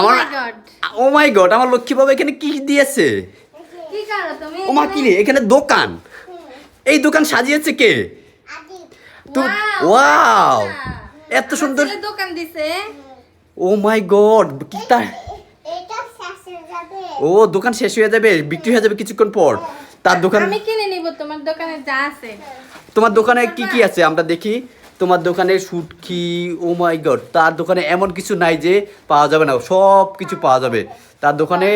আমার ও মাই গড আমার লক্ষ্মী বাবা এখানে কি দিয়েছে? কি করো ও মা কি রে? এখানে দোকান। এই দোকান সাজিয়েছে কে? তো ওয়াও আচ্ছা। এত সুন্দর দোকান দিছে। ও মাই গড কি তার এটা শেষে যাবে। ও দোকান শেষ হয়ে যাবে বিক্রি হয়ে যাবে কিছুক্ষণ পর। তার দোকান আমি কিনে নিব তোমার দোকানে যা আছে। তোমার দোকানে কি কি আছে? আমরা দেখি। তোমার দোকানে শুটকি ও মাই গড তার দোকানে এমন কিছু নাই যে পাওয়া যাবে না সব কিছু পাওয়া যাবে। তার দোকানে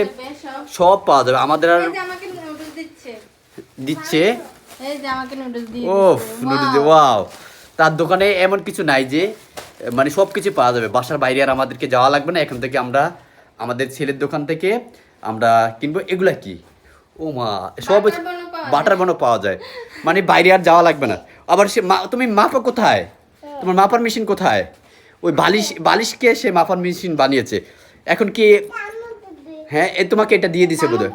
সব। পাওয়া যাবে। আমাদের আর দিচ্ছে। ও। নুডলস ওয়াও তার দোকানে এমন কিছু নাই যে মানে সব কিছু পাওয়া যাবে। বাসার বাইরে আর আমাদেরকে যাওয়া লাগবে না। এখান থেকে আমরা আমাদের ছেলের দোকান থেকে আমরা কিনবো। এগুলা কি? ও মা সব বাটার বানও পাওয়া যায়। মানে বাইরে আর যাওয়া লাগবে না। আবার সে মা- তুমি মাপা কোথায়? তোমার মাপার মেশিন কোথায়? ওই বালিশ বালিশকে সে মাপার মেশিন বানিয়েছে। এখন কি হ্যাঁ এ তোমাকে এটা দিয়ে দিছে বোধহয়।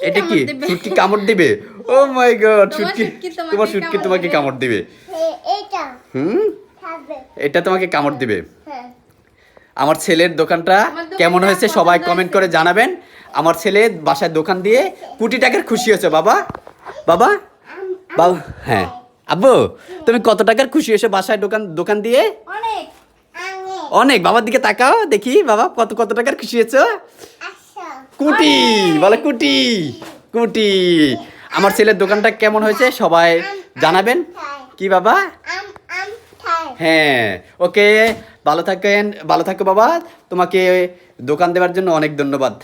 এটা কি? শুটকি কামড় দিবে? ও মাই গড তোমার শুটকি তোমার শুটকি তোমাকে কামড় দিবে। এটা হুম? এটা তোমাকে কামড় দিবে। হ্যাঁ। আমার ছেলের দোকানটা কেমন হয়েছে সবাই কমেন্ট করে জানাবেন। আমার ছেলে বাসায় দোকান দিয়ে কোটি টাকার খুশি হয়েছে বাবা। বাবা বাবা হ্যাঁ। আব্বু তুমি কত টাকার খুশি হয়েছো বাসায় দোকান দোকান দিয়ে? অনেক বাবার দিকে তাকাও দেখি বাবা কত কত টাকার খুশি হয়েছো? কুটি বলে কুটি কুটি। আমার ছেলের দোকানটা কেমন হয়েছে সবাই জানাবেন। কি বাবা? হ্যাঁ ওকে ভালো থাকেন ভালো থাকো বাবা। তোমাকে দোকান দেওয়ার জন্য অনেক ধন্যবাদ।